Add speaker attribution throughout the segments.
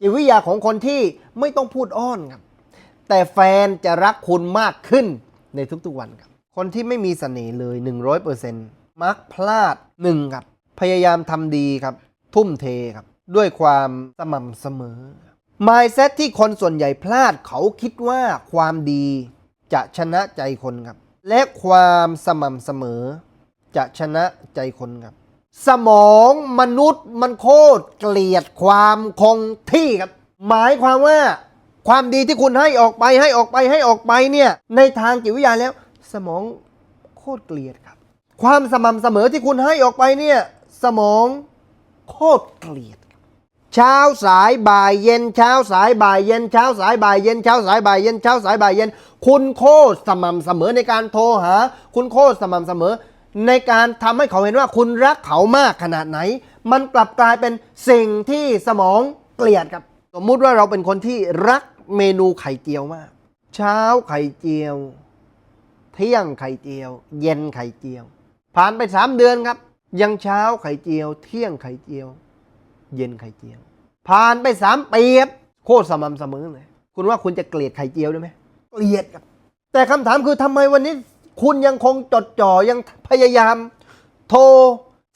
Speaker 1: จิตวิทยาของคนที่ไม่ต้องพูดอ้อนครับ แต่แฟนจะรักคุณมากขึ้นในทุกๆวันครับ คนที่ไม่มีเสน่ห์เลย 100%มักพลาดหนึ่งครับ พยายามทำดีครับ ทุ่มเทครับ ด้วยความสม่ำเสมอ mindset ที่คนส่วนใหญ่พลาดเขาคิดว่าความดีจะชนะใจคนครับ และความสม่ำเสมอ จะชนะใจคนครับ สมองมนุษย์มันโคตรเกลียดความคงที่ครับ หมายความว่าความดีที่คุณให้ออกไปให้ออกไปให้ออกไปเนี่ยในทางจิตวิทยาแล้ว สมองโคตรเกลียดครับ ความสม่ำเสมอที่คุณให้ออกไปเนี่ยสมองโคตรเกลียด เช้าสายบ่ายเย็นเช้าสายบ่ายเย็นเช้าสายบ่ายเย็นเช้าสายบ่ายเย็นเช้าสายบ่ายเย็น คุณโคตรสม่ำเสมอในการโทรหา คุณโคตรสม่ำเสมอ ในการทำให้เขาเห็นว่าคุณรักเขามากขนาดไหน มันกลับกลายเป็นสิ่งที่สมองเกลียดครับ สมมุติว่าเราเป็นคนที่รักเมนูไข่เจียวมาก เช้าไข่เจียว เที่ยงไข่เจียว เย็นไข่เจียว ผ่านไปสามเดือนครับ ยังเช้าไข่เจียว เที่ยงไข่เจียว เย็นไข่เจียว ผ่านไปสามปีครับโคตรสม่ำเสมอเลยคุณว่าคุณจะเกลียดไข่เจียวได้ไหมเกลียดครับ แต่คำถามคือทำไมวันนี้ คุณยังคงจดจ่อยังพยายาม โทร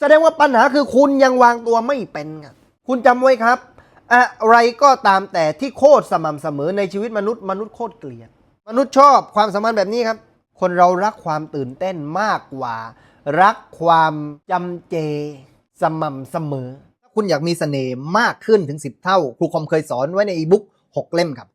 Speaker 1: แสดงว่าปัญหาคือคุณยังวางตัวไม่เป็นครับคุณจำไว้ครับ อะไรก็ตามแต่ที่โคตรสม่ำเสมอในชีวิตมนุษย์มนุษย์โคตรเกลียด มนุษย์ชอบความสัมพันธ์แบบนี้ครับ คนเรารักความตื่นเต้นมากกว่า รักความจำเจ สม่ำเสมอ ถ้าคุณอยากมีเสน่ห์มากขึ้นถึง 10 เท่า ครูคอมเคยสอนไว้ในอีบุ๊ก6เล่มครับ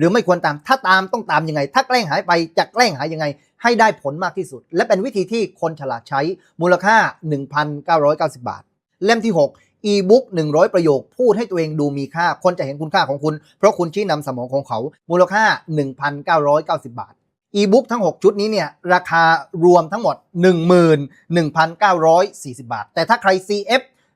Speaker 1: หรือไม่ควรตาม ถ้าตามต้องตามยังไง ถ้าแกล้งหายไปจะแกล้งหายยังไง ให้ได้ผลมากที่สุด และเป็นวิธีที่คนฉลาดใช้มูลค่า 1,990 บาาทเล่มที่ 6อีบุ๊ก100ประโยคพูดให้ตัวเองดูมีค่า คนจะเห็นคุณค่าของคุณ เพราะคุณชี้นำสมองของเขา มูลค่า 1,990 บาท อีบุ๊กทั้ง 6 ชุดนี้เนี่ย ราคารวมทั้งหมด 11,940 บาท แต่ถ้าใคร CF